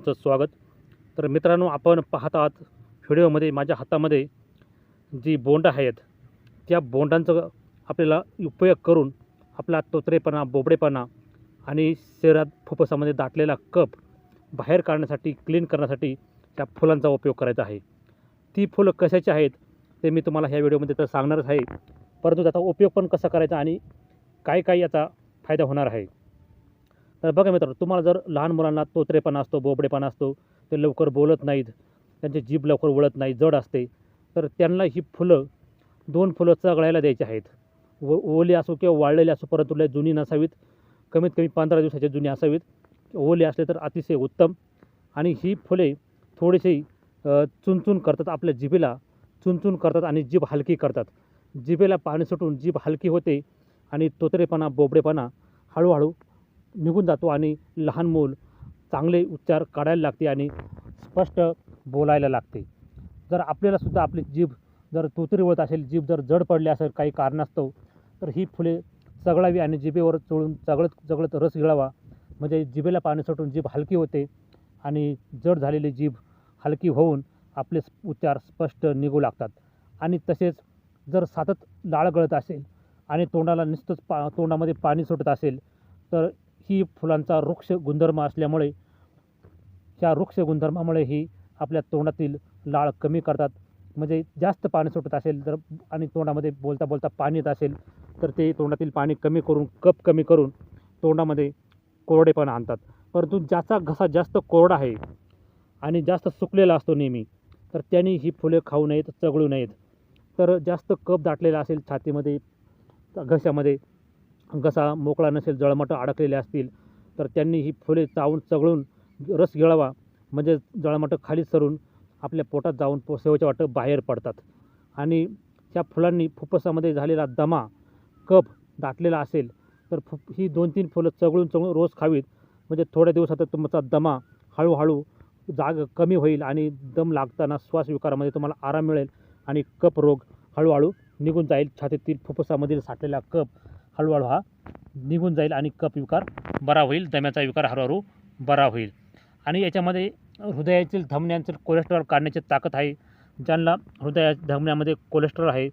तुमचं स्वागत. तर मित्रांनो आपण पाहत आहात व्हिडिओमध्ये माझ्या हातामध्ये जी बोंड आहेत त्या बोंडांचं आपल्याला उपयोग करून आपला तोत्रेपणा बोबडेपणा आणि शरीरात फुफ्फुसामध्ये दाटलेला कप बाहेर काढण्यासाठी क्लीन करण्यासाठी त्या फुलांचा उपयोग करायचा आहे. ती फुलं कशाची आहेत ते मी तुम्हाला ह्या व्हिडिओमध्ये तर सांगणारच आहे. परंतु त्याचा उपयोग पण कसा करायचा आणि काय काय याचा फायदा होणार आहे? तर बघा मित्रांनो तुम्हाला जर लहान मुलांना तोत्रेपणा असतो बोबडेपणा असतो ते लवकर बोलत नाहीत त्यांची जीभ लवकर वळत नाही जड असते तर त्यांना ही फुलं दोन फुलं चगळायला द्यायची आहेत. व ओली असो किंवा वाळलेली असो परंतु लय जुनी नसावीत कमीत कमी पंधरा दिवसाचे जुनी असावीत. ओली असले तर अतिशय उत्तम आणि ही फुले थोडीशी चुनचून चुनचुन करतात आपल्या जिभेला चुनचुन करतात आणि जीभ हलकी करतात. जिभेला पाणी सुटून जीभ हलकी होते आणि तोतरेपणा बोबडेपणा हळूहळू निघून जातो आणि लहान मूल चांगले उच्चार काढायला लागते आणि स्पष्ट बोलायला लागते. जर आपल्यालासुद्धा आपली जीभ जर तोतरी वळत असेल जीभ जर जड पडली असेल काही कारणास्तव तर ही फुले चगळावी आणि जिभेवर चोळून चगळत चगळत रस गिळावा. म्हणजे जिभेला पाणी सोडून जीभ हलकी होते आणि जड झालेली जीभ हलकी होऊन आपले उच्चार स्पष्ट निघू लागतात. आणि तसेच जर सतत लाळ गळत असेल आणि तोंडाला नुसतंच पा तोंडामध्ये पाणी सुटत असेल तर ही फुलांचा वृक्ष गुणधर्म असल्यामुळे ह्या वृक्ष गुणधर्मामुळे ही आपल्या तोंडातील लाळ कमी करतात. म्हणजे जास्त पाणी सुटत असेल तर आणि तोंडामध्ये बोलता बोलता पाणी येत असेल तर ते तोंडातील पाणी कमी करून कप कमी करून तोंडामध्ये कोरडेपणा आणतात. परंतु ज्याचा घसा जास्त कोरडा आहे आणि जास्त सुकलेला असतो नेहमी तर त्यांनी ही फुले खाऊ नयेत चगळू नयेत. तर जास्त कप दाटलेला असेल छातीमध्ये घशामध्ये घसा मोकळा नसेल जळमटं अडकलेले असतील तर त्यांनी ही फुले चावून चगळून रस गिळावा. म्हणजे जळमटं खाली सरून आपल्या पोटात जाऊन पो सेवेच्या वाटं बाहेर पडतात. आणि त्या फुलांनी फुफ्फुसामध्ये झालेला दमा कफ दाटलेला असेल तर फु ही दोन तीन फुलं चगळून चगळून रोज खावीत. म्हणजे थोड्या दिवसात तुमचा दमा हळूहळू जाग कमी होईल आणि दम लागताना श्वास विकारामध्ये तुम्हाला आराम मिळेल आणि कप रोग हळूहळू निघून जाईल. छातीतील फुफ्फुसामधील साठलेला कप हळूहळू हा निघून जाईल आणि कप विकार बरा होईल दम्याचा विकार हळूहळू बरा होईल. आणि याच्यामध्ये हृदयातील धमन्यांचं कोलेस्ट्रॉल काढण्याची ताकद आहे. ज्यांना हृदया धमन्यामध्ये कोलेस्ट्रॉल आहे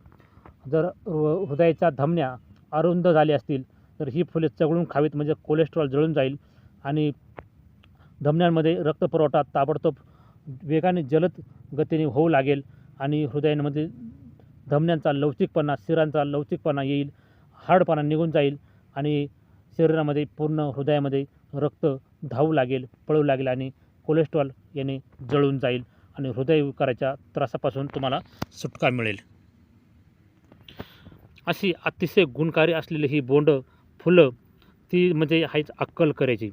जर हृदयाचा हृदयाच्या धमन्या अरुंद झाल्या असतील तर ही फुले चघळून खावीत म्हणजे कोलेस्ट्रॉल जळून जाईल. आणि धमन्यांमध्ये रक्तपुरवठा ताबडतोब वेगाने जलद गतीने होऊ लागेल आणि हृदयांमध्ये धमन्यांचा लवचिकपणा शिरांचा लवचिकपणा येईल. हार्डपणा निघून जाईल आणि शरीरामध्ये पूर्ण हृदयामध्ये रक्त धावू लागेल पळू लागेल आणि कोलेस्ट्रॉल याने जळून जाईल आणि हृदयविकाराच्या त्रासापासून तुम्हाला सुटका मिळेल. अशी अतिशय गुणकारी असलेली ही बोंड फुलं ती म्हणजे आहेच अक्कल करायची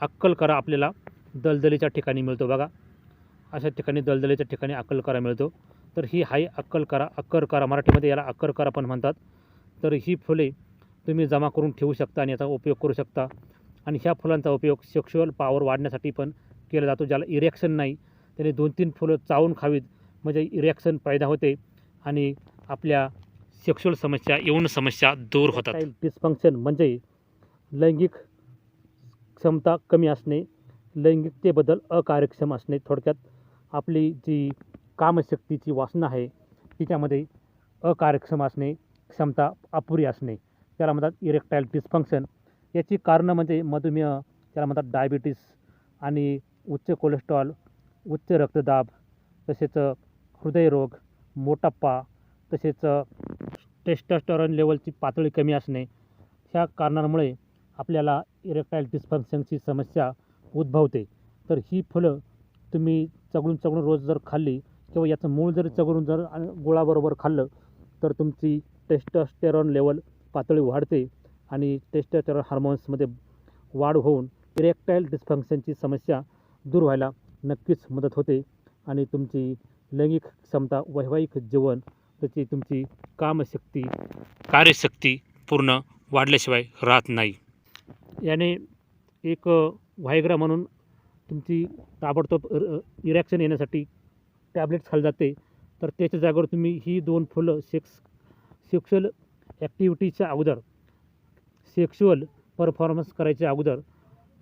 अक्कल करा आपल्याला दलदलीच्या ठिकाणी मिळतो बघा. अशा ठिकाणी दलदलीच्या ठिकाणी अक्कल करा मिळतो. तर ही हाय अक्कल करा अक्कर करा मराठीमध्ये याला अक्कर करा पण म्हणतात. तर ही फुले तुम्ही जमा करून ठेवू शकता आणि याचा उपयोग करू शकता. आणि ह्या फुलांचा उपयोग सेक्शुअल पॉवर वाढण्यासाठी पण केला जातो ज्याला इरेक्शन नाही. त्याने दोन तीन फुलं चावून खावीत म्हणजे इरेक्शन पैदा होते आणि आपल्या सेक्शुअल समस्या यौन समस्या दूर होतात. डिस्फंक्शन म्हणजे लैंगिक क्षमता कमी असणे लैंगिकतेबद्दल अकार्यक्षम असणे. थोडक्यात आपली जी कामशक्तीची वासना आहे तिच्यामध्ये अकार्यक्षम असणे क्षमता अपुरी असणे. त्याला म्हणतात इरेक्टाईल डिस्फंक्शन याची कारणं म्हणजे मधुमेह त्याला म्हणतात डायबिटीस आणि उच्च कोलेस्ट्रॉल उच्च रक्तदाब तसेच हृदयरोग मोटाप्पा तसेच टेस्टॉस्टॉरॉन लेवलची पातळी कमी असणे. ह्या कारणांमुळे आपल्याला इरेक्टाईल डिस्फंक्शनची समस्या उद्भवते. तर ही फुलं तुम्ही चगळून चगळून रोज जर खाल्ली किंवा याचं मूळ जर चगळून जर गुळाबरोबर खाल्लं तर तुमची टेस्टॉस्टेरॉन लेवल पातळी वाढते आणि टेस्टॉस्टेरॉन हार्मोन्समध्ये वाढ होऊन इरेक्टाईल डिस्फंक्शनची समस्या दूर व्हायला नक्कीच मदत होते आणि तुमची लैंगिक क्षमता वैवाहिक जीवन त्याची तुमची कामशक्ती कार्यशक्ती पूर्ण वाढल्याशिवाय राहत नाही. याने एक व्हायग्रा म्हणून तुमची ताबडतोब इरॅक्शन येण्यासाठी टॅबलेट्स खाली जाते. तर त्याच्या जागेवर तुम्ही ही दोन फुलं सेक्स सेक्शुअल ॲक्टिव्हिटीच्या अगोदर सेक्शुअल परफॉर्मन्स करायच्या अगोदर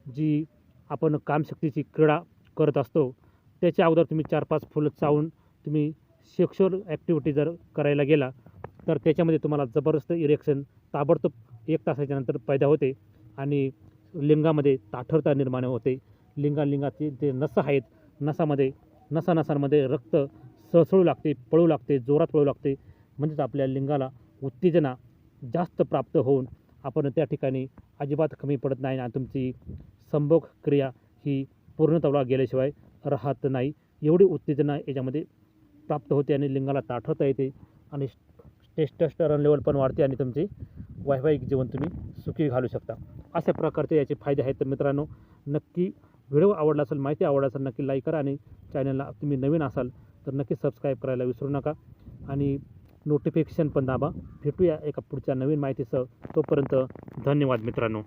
जी आपण कामशक्तीची क्रीडा करत असतो त्याच्या अगोदर तुम्ही चार पाच फुलं चावून तुम्ही सेक्शुअल ॲक्टिव्हिटी जर करायला गेला तर त्याच्यामध्ये तुम्हाला जबरदस्त इरेक्शन ताबडतोब एक तासाच्या नंतर पैदा होते आणि लिंगामध्ये ताठरता निर्माण होते. लिंगालिंगाचे जे नसा आहेत नसामध्ये नसानसांमध्ये रक्त सळसळू लागते पळू लागते जोरात पळू लागते. म्हणजेच आपल्या लिंगाला उत्तेजना जास्त प्राप्त होऊन आपण त्या ठिकाणी अजिबात कमी पडत नाही आणि तुमची संभोग क्रिया ही पूर्णतः गेल्याशिवाय राहत नाही. एवढी उत्तेजना याच्यामध्ये प्राप्त होते आणि लिंगाला ताठवता येते आणि टेस्टस्टरन लेवल पण वाढते आणि तुमचे वैवाहिक जीवन तुम्ही सुखी घालू शकता. अशा प्रकारचे याचे फायदे आहेत. तर मित्रांनो नक्की व्हिडिओ आवडला असेल माहिती आवडला असेल नक्की लाईक करा आणि चॅनलला तुम्ही नवीन असाल तर नक्की सबस्क्राईब करायला विसरू नका. आणि नोटिफिकेशन पण दाबा. भेटूया एका पुढच्या नवीन माहितीसह. तोपर्यंत धन्यवाद मित्रांनो.